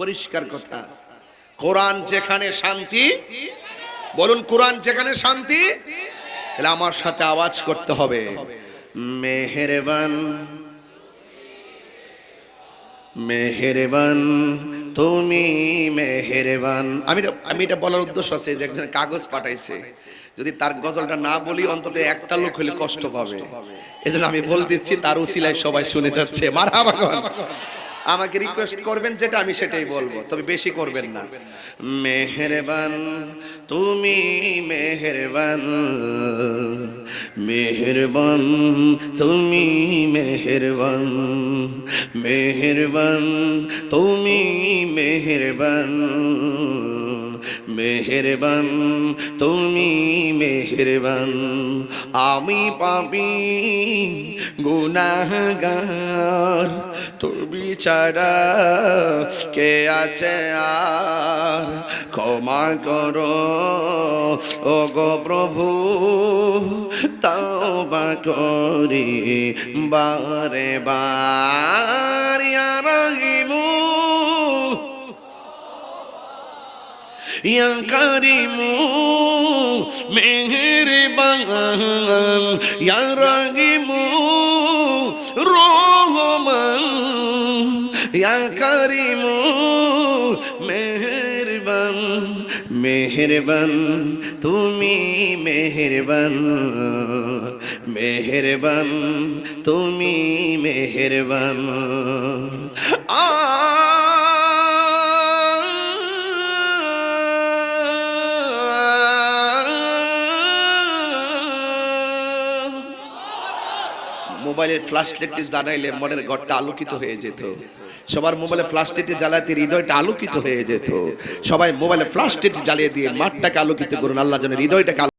পরিষ্কার কথা। কোরআন যেখানে শান্তি, বলুন কোরআন যেখানে শান্তি, তাহলে আমার সাথে আওয়াজ করতে হবে। মেহেরবান মেহেরবান, তুমি মেহেরবান। আমি আমি এটা বলার উদ্দেশ্য আছে যে একজন কাগজ পাঠাইছে। যদি তার গজলটা না বলি, অন্তত একটা লোক হলে কষ্ট পাবে। এজন্য আমি বল দিচ্ছি, তার উসিলায় সবাই শুনে যাচ্ছে। কন। আমাকে রিকোয়েস্ট করবেন যেটা আমি সেটাই বলব, তবে বেশি করবেন না। মেহেরবান, তুমি মেহেরবান মেহেরবান, তুমি মেহেরবান মেহেরবান, তুমি মেহেরবান মেহেরবান, তুমি মেহেরবান, আমি পাবি গুনাহগার। তুমি ছাড়া কে আছে আর? ক্ষমা করো। ও গো প্রভু, তওবা করি বারে বার। রহিমু, ইয়া কারিমু, মেহেরবান। ইয়া কারিমু, মেহেরবান মেহেরবান, তুমি মেহেরবান মেহেরবান, তুমি মেহেরবান। মোবাইলের ফ্ল্যাশ লাইটটি জ্বালাইলে মনের ঘরটা আলোকিত হয়ে যেত। সবার মোবাইলে ফ্ল্যাশ লাইটটি জ্বালাতে হৃদয়টা আলোকিত হয়ে যেত। সবাই মোবাইলে লাইট জ্বালিয়ে দিয়ে মাঠটাকে আলোকিত করুন, আল্লাহ যেন হৃদয়টাকে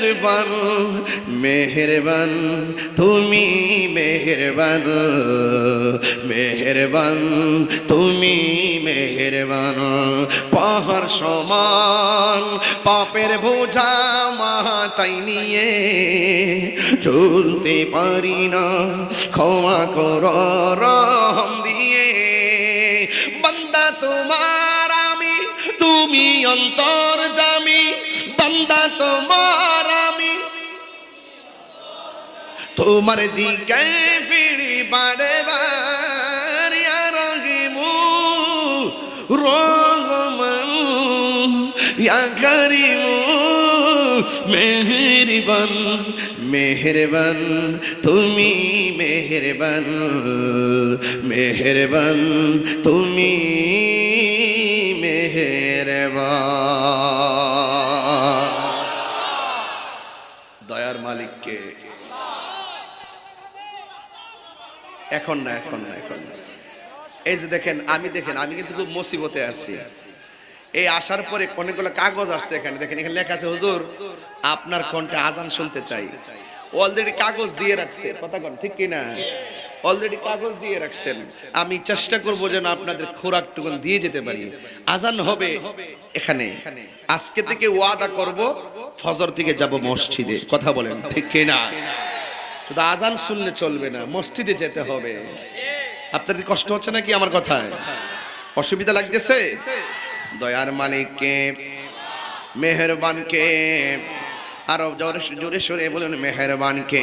মেহেরবান মেহেরবান, তুমি মেহেরবান মেহেরবান, তুমি মেহেরবান। পাহাড় সমান, পাপের বোঝা মাথায় নিয়ে চলতে পারি না, ক্ষমা কর, রহম দিয়ে। বান্দা তোমার আমি, তুমি অন্তর তোমার দিকে ফিরি বারে বার ইয়া রহিমু রহমান ইয়া করিমু মেহেরবান মেহেরবান তুমি মেহেরবান মেহেরবান তুমি মেহেরবান দয়ার মালিককে এখন না এখন না এখন না। এই যে দেখেন, আমি দেখেন, আমি কিন্তু খুব মুসিবতে আছি। এই আসার পরে অনেকগুলো কাগজ আসছে এখানে। দেখেন, এখানে লেখা আছে, হুজুর, আপনার কণ্ঠে আজান শুনতে চাই। অলরেডি কাগজ দিয়ে রাখছে। কথা কন, ঠিক কি না অলরেডি কাগজ দিয়ে রাখছেন। আমি চেষ্টা করব যেন আপনাদের খোরাক টুকুন দিয়ে যেতে পারি। আজান হবে এখানে। আজকে থেকে ওয়াদা করব, ফজর থেকে যাব মসজিদে। কথা বলেন, ঠিক কি না শুধু আজান শুনলে চলবে না, মসজিদে যেতে হবে। আপনাদের কষ্ট হচ্ছে নাকি আমার কথায়? অসুবিধা লাগতেছে? দয়ার মালিককে, মেহেরবানকে, আরও জোরে সুরে বলুন, মেহেরবানকে।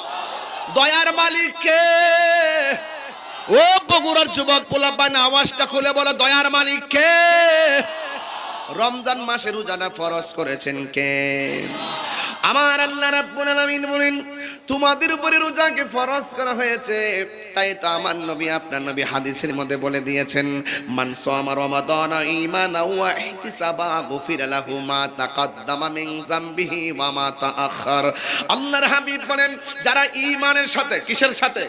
দয়ার মালিক কে ও বগুড়ার যুবক পোলাপান আওয়াজটা খুলে বলে, দয়ার মালিক কে রমজান মাসে রোজানা ফরজ করেছেন কে? আমার আল্লাহ রাব্বুল আলামিন বলেন তোমাদের উপরে রোজাকে ফরজ করা হয়েছে। তাই তো আমার নবী আপনার নবী হাদিসের মধ্যে বলে দিয়েছেন, মান সামা রমাদান ঈমানা ওয়া ইহতিসাবা গুফিরা লাহু মা তাকাদ্দামা মিন যামবিহি ওয়া মা তাআখার। আল্লাহর হাবিব বলেন, যারা ঈমানের সাথে কিসের সাথে?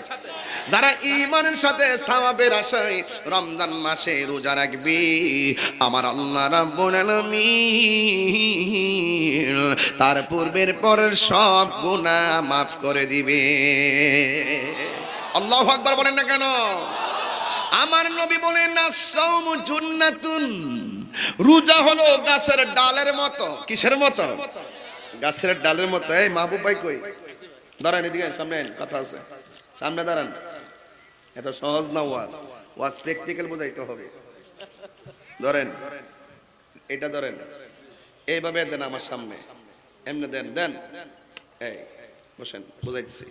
যারা ঈমানের সাথে সওয়াবের আশায় রমজান মাসে রোজা রাখবে, আমার আল্লাহ রাব্বুল আলামিন। তার পূর্বের পরের সব গুনাহ মাফ করে দিবে। আল্লাহু আকবার বলেন না কেন? আমার নবী বলেন না সৌম জুন্নাতুন। রোজা হলো গাছের ডালের মতো। কিসের মতো? গাছের ডালের মতো। এই মাহবুব ভাই কই? দাঁড়ান এদিকে সামনে কথা আছে। সামনে দাঁড়ান। এত সহজ না ওয়াজ? ওয়াজ প্র্যাকটিক্যাল বোঝাইতে হবে। ধরেন, এটা ধরেন। এইভাবে দেন আমার সামনে। এমনি দেন দেন। এই বসেন বুঝাইতেছি।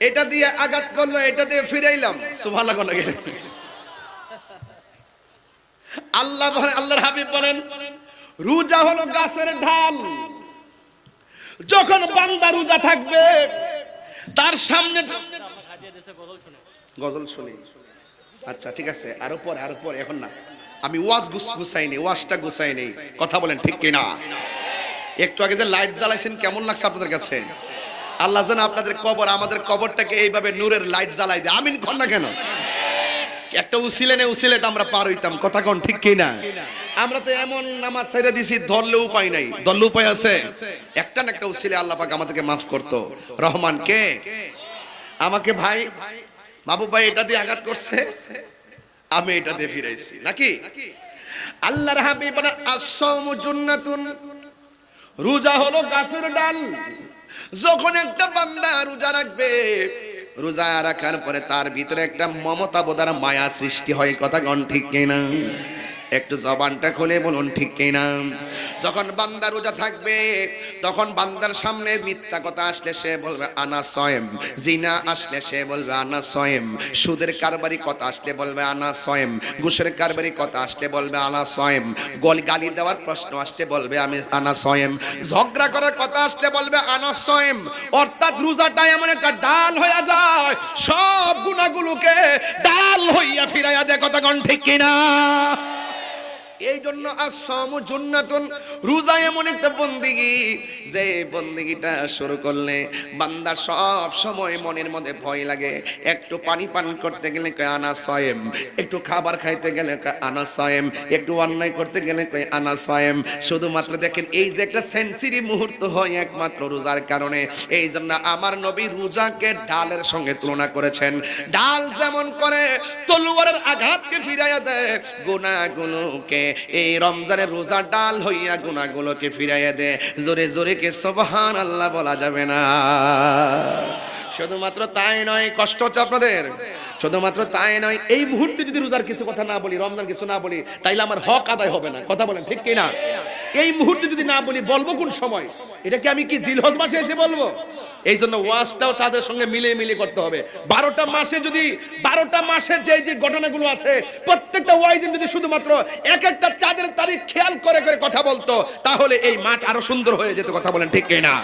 এটা দিয়ে আঘাত করল এটা দিয়ে ফিরাইলাম। সুবহানাল্লাহ না গেলে আল্লাহ বলেন আল্লাহর হাবিব বলেন রোজা হলো গাছের ঢাল যখন বান্দা রোজা থাকবে তার সামনে গজল শুনি। আচ্ছা ঠিক আছে আরও পরে আরও পরে এখন না। আমি ওয়াজ গুছ- গুছাইনি ওয়াজটা গুছাইনি কথা বলেন ঠিক কিনা? একটু আগে যে লাইট জ্বালাইছেন, কেমন লাগছে আপনাদের কাছে? আল্লাহ যেন আপনাদের কবর, আমাদের কবরটাকে এইভাবে নূরের লাইট জ্বালাই দেয়। আমিন কন না কেন? একটা উসিলে নে উসিলে তো আমরা পার হইতাম। কথা কোন, ঠিক কি না আমরা তো এমন নামাজ ছেড়ে দিছি ধরলে উপায় নাই। ধরলে উপায় আছে? একটা না একটা উসিলে আল্লাহ পাক আমাদেরকে মাফ করতো। রহমান কে? আমাকে ভাই, বাবু ভাই, এটা দিয়ে আঘাত করছে। আমি এটা দিয়ে ফিরাইছি। নাকি? আল্লাহর হাবিব আসসামু জুন্নাতুন রোজা হলো গাছের ডাল। যখন একটা বান্দা রোজা রাখবে রোজা রাখার পরে তার ভিতরে একটা মমতা বোধার মায়া সৃষ্টি হয় কথা গণ ঠিক কিনা? একটু জবানটা খুলে বলুন, ঠিক কিনা? যখন বান্দার রোজা থাকবে, তখন বান্দার সামনে মিথ্যা কথা আসলে সে বলবে, আনা সয়েম। জিনা আসলে সে বলবে, আনা সয়েম। সুদের কারবারি কথা আসলে বলবে, আনা সয়েম। ঘুষের কারবারি কথা আসলে বলবে, আনা সয়েম। গল গালি দেওয়ার প্রশ্ন আসলে বলবে, আমি আনা সয়েম। ঝগড়া করার কথা আসলে বলবে, আনা সয়েম। অর্থাৎ রোজাটা এমন একটা ডাল হয়ে যায়, সব গুণাগুলোকে ডাল হইয়া ফিরাইয়া দেয়, কথা কোন ঠিক কিনা? এই জন্য আসাম জুন্নাতুন। রোজা এমন একটা বন্দিগি, যে বন্দিগিটা শুরু করলে বান্দা সব সময় মনের মধ্যে ভয় লাগে। একটু পানি পান করতে গেলে কয়, আনা সয়েম। একটু খাবার খাইতে গেলে কয়, আনা সয়েম। একটু অন্যায় করতে গেলে কয়, আনা সয়েম। শুধুমাত্র দেখেন, এই যে একটা সেঞ্চুরি মুহূর্ত হয় একমাত্র রোজার কারণে। এই জন্য আমার নবী রোজাকে ডালের সঙ্গে তুলনা করেছেন। ডাল যেমন করে, তলোয়ারের আঘাতকে ফিরাইয়া দেয় গুণাগুলোকে এই রমজানের রোজা ডাল হইয়া গুণাগুলোকে ফিরাইয়া দেয় জোরে জোরে কে সবহান আল্লাহ বলা যাবে না। শুধুমাত্র তাই নয়, কষ্ট হচ্ছে আপনাদের। শুধুমাত্র তাই নয়, এই মুহূর্তে যদি রোজার কিছু কথা না বলি, রমজান কিছু না বলি, তাইলে আমার হক আদায় হবে না। কথা বলেন ঠিক কিনা? এই মুহূর্তে যদি না বলি, বলব কোন সময়? এটা কি আমি কি জিলহজ মাসে এসে বলব? এই জন্য ওয়াজটাও তাদের সঙ্গে মিলে মিলে করতে হবে। বারোটা মাসে যদি, বারোটা মাসে যে যে ঘটনাগুলো আছে, প্রত্যেকটা ওয়াইজিন যদি শুধুমাত্র এক একটা চাঁদের তারিখ খেয়াল করে করে কথা বলতো, তাহলে এই মাঠ আরও সুন্দর হয়ে যেত, কথা বলেন ঠিক কিনা?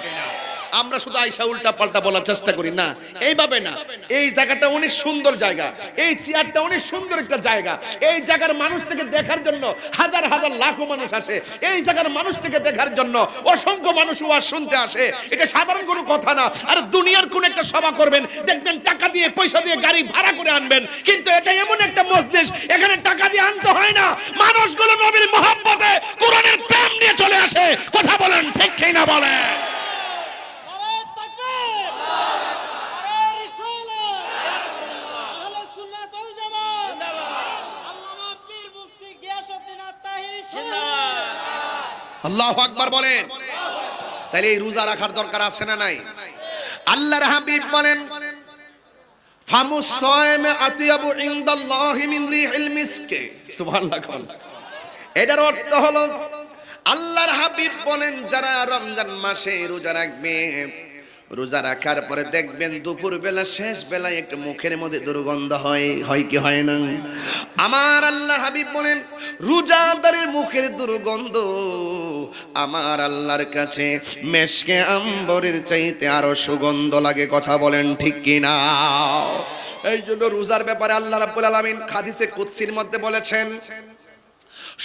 আমরা শুধু আইসা উল্টা পাল্টা বলার চেষ্টা করি, না। এইভাবে না। এই জায়গাটা অনেক সুন্দর জায়গা। এই চেয়ারটা অনেক সুন্দর একটা জায়গা। এই জায়গার মানুষটাকে দেখার জন্য হাজার হাজার লাখো মানুষ আসে। এই জায়গার মানুষটাকে দেখার জন্য অসংখ্য মানুষ ওয়াজ শুনতে আসে। এটা সাধারণ কোনো কথা না। আর দুনিয়ার কোন একটা সভা করবেন, দেখবেন টাকা দিয়ে, পয়সা দিয়ে গাড়ি ভাড়া করে আনবেন। কিন্তু এটা এমন একটা মজলিস, এখানে টাকা দিয়ে আনতে হয় না। মানুষগুলো নবীর মহাব্বতে কোরআনের প্রেম নিয়ে চলে আসে। কথা বলেন ঠিক না বলেন? আল্লাহ আকবার বলেন। তাহলে এই রোজা রাখার দরকার আছে না নাই? আল্লাহর হাবিব বলেন ফামু সায়মে আতিয়াবু ইনদাল্লাহি মিন রিহিল মিসকে। সুবহানাল্লাহ এটার অর্থ হলো, আল্লাহর হাবিব বলেন, যারা রমজান মাসে রোজা রাখবে, রোজা রাখার পরে দেখবেন দুপুর বেলা শেষ বেলায় একটু মুখের মধ্যে দুর্গন্ধ হয় হয় কি হয় না? আমার আল্লাহ হাবিব বলেন, রোজাদারের মুখের দুর্গন্ধ আমার আল্লাহর কাছে মেশকে আম্বরের চাইতে আরও সুগন্ধ লাগে কথা বলেন ঠিক কিনা? এই জন্য রোজার ব্যাপারে আল্লাহ রাব্বুল আলামিন হাদিসে কুদসির মধ্যে বলেছেন,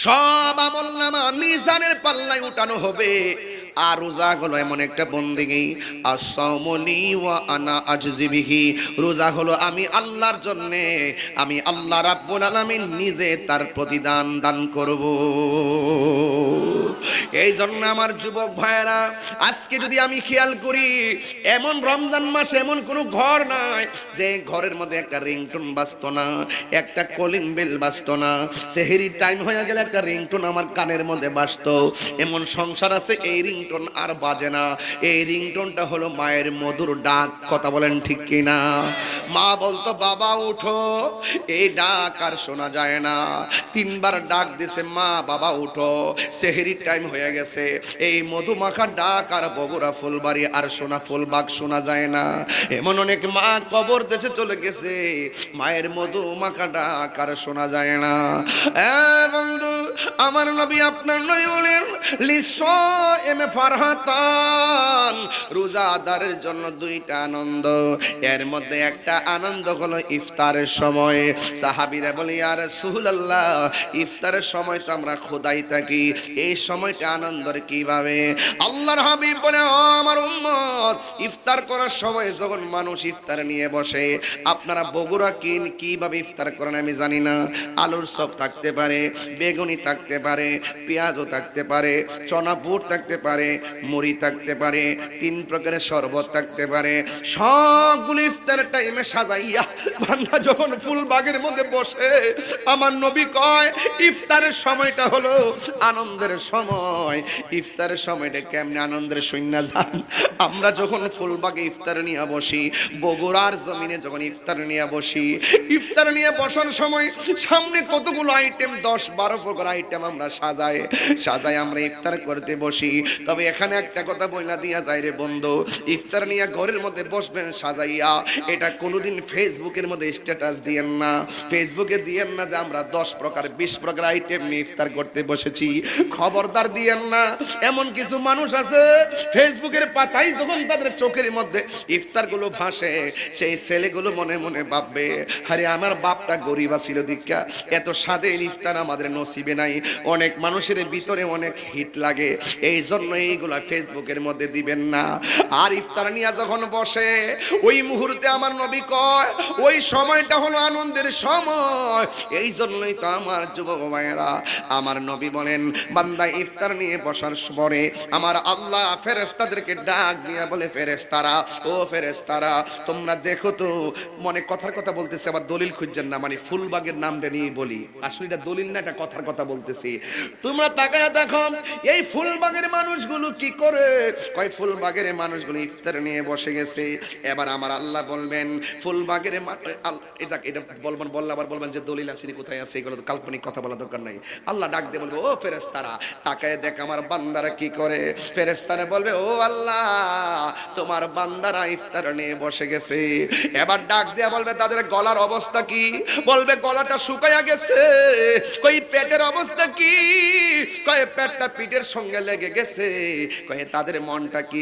সব আমল নামা মিজানের পাল্লায় উঠানো হবে। আর রোজা হলো এমন একটা বন্দিগি। ওয়া আনা আজজিবিহি রোজা হলো আমি আল্লাহর জন্য, আমি আল্লাহ রাব্বুল নিজে তার প্রতিদান দান করব। এই জন্য আমার যুবক ভাইয়েরা, আজকে যদি আমি খেয়াল করি, এমন রমজান মাসে এমন কোনো ঘর নাই যে ঘরের মধ্যে একটা রিংটোন বাজতো না, একটা কলিং বেল বাজতো না, সেহেরির টাইম হয়ে গেলে একটা রিংটোন আমার কানের মধ্যে বাজতো। এমন সংসার আছে, এই রিংটোন আর বাজে না। এই রিংটোনটা হলো মায়ের মধুর ডাক, কথা বলেন ঠিক কিনা? মা বলতো, বাবা, উঠো। এই ডাক আর শোনা যায় না। তিনবার ডাক দিছে, মা, বাবা, উঠো। সেহেরির টাইম হয়ে গেছে। এই মধুমাখা ডাক আর বগুড়া ফুলবাড়ি আর সোনা ফুলবাগ শোনা যায় না। এমন অনেক মা কবর দেশে চলে গেছে। মায়ের মধুমাখা ডাক আর শোনা যায় না। বন্ধু, আমার নবী আপনার নবী বলেন, লিস এমে ফারহাতান। রোজাদারের জন্য দুইটা আনন্দ। এর মধ্যে একটা আনন্দ হলো ইফতারের সময়। সাহাবীরা বলি আর সুহুল্লাহ ইফতারের সময় তো আমরা খোদাই থাকি। এই সময়টা আনন্দের কীভাবে? আল্লাহর হাবিব বলে, ও আমার উম্মত, ইফতার করার সময় যখন মানুষ ইফতার নিয়ে বসে, আপনারা বগুড়া কিন, কীভাবে ইফতার করেন আমি জানি না। আলুর সব থাকতে পারে, বেগুনি থাকতে পারে, পেঁয়াজও থাকতে পারে, চনা বুট থাকতে পারে মুড়ি থাকতে পারে, তিন প্রকারের শরবত থাকতে পারে। সবগুলো ইফতারের টাইমে সাজাইয়া বান্দা যখন ফুল বাগের মধ্যে বসে, আমার নবী কয়, ইফতারের সময়টা হলো আনন্দের সময়। ইফতারের সময়টা কেমনে আনন্দের শূন্য যান? আমরা যখন ফুলবাগে ইফতার নিয়ে বসি, বগুড়ার জমিনে যখন ইফতার নিয়ে বসি, ইফতার নিয়ে বসার সময় সামনে কতগুলো আইটেম দশ বারো প্রকার আইটেম আমরা সাজাই। সাজাই আমরা ইফতার করতে বসি। তবে এখানে একটা কথা বইলা দিয়া যায় রে বন্ধু, ইফতার নিয়ে ঘরের মধ্যে বসবেন সাজাইয়া, এটা কোনোদিন ফেসবুকের মধ্যে স্ট্যাটাস দিয়েন না। ফেসবুকে দিয়েন না যে আমরা দশ প্রকার, বিশ প্রকার আইটেম নিয়ে ইফতার করতে বসেছি। খবরদার দিয়েন না। এমন কিছু মানুষ আছে, ফেসবুকের পাতাই যখন তাদের চোখের মধ্যে ইফতারগুলো ভাসে, সেই ছেলেগুলো মনে মনে ভাববে, আরে আমার বাপটা গরিবা ছিল দীক্ষা, এত স্বাদে ইফতার আমাদের নসিবে নাই। অনেক মানুষের ভিতরে অনেক হিট লাগে। এই জন্য এইগুলা ফেসবুকের মধ্যে দিবেন না। আর ইফতার নিয়ে যখন বসে, ওই মুহূর্তে আমার নবী কয়, ওই সময়টা হলো আনন্দের সময়। এই জন্যই তো আমার যুবক ভাইয়েরা, আমার নবী বলেন, বান্দা ইফতার নিয়ে বসার পরে আমার আল্লাহ ফেরেস্তাদেরকে ডাক দিয়া বলে ফেরেস্তারা ও ফেরেস্তারা তোমরা দেখো তো, মনে কথার কথা বলতেছে, আবার দলিল খুঁজছেন না মানে ফুলবাগের নামটা নিয়ে বলি। আসলে এটা দলিল না, এটা কথার কথা বলতেছি। তোমরা তাকায় দেখো, এই ফুলবাগের মানুষগুলো কি করে? কয়, ফুলবাগের মানুষগুলো ইফতার নিয়ে বসে গেছে। এবার আমার আল্লাহ বলবেন, ফুলবাগের এটা এটা বলবেন, বললে আবার বলবেন যে দলিল আসেনি কোথায় আছে? এগুলো তো কাল্পনিক কথা বলা দরকার নাই। আল্লাহ ডাক দিয়ে বলবে, ও ফেরেস্তারা তাকায় দেখ আমার বান্দারা কি করে? ফেরেস্তারা বলবে, ও আল্লাহ, তোমার বান্দারা ইফতার নিয়ে বসে গেছে। এবার ডাক দিয়ে বলবে, তাদের গলার অবস্থা কি? বলবে, গলাটা শুকাইয়া গেছে। কই, পেটের অবস্থা কি? কয়ে পেটটা পিঠের সঙ্গে লেগে গেছে। কয়ে তাদের মনটা কি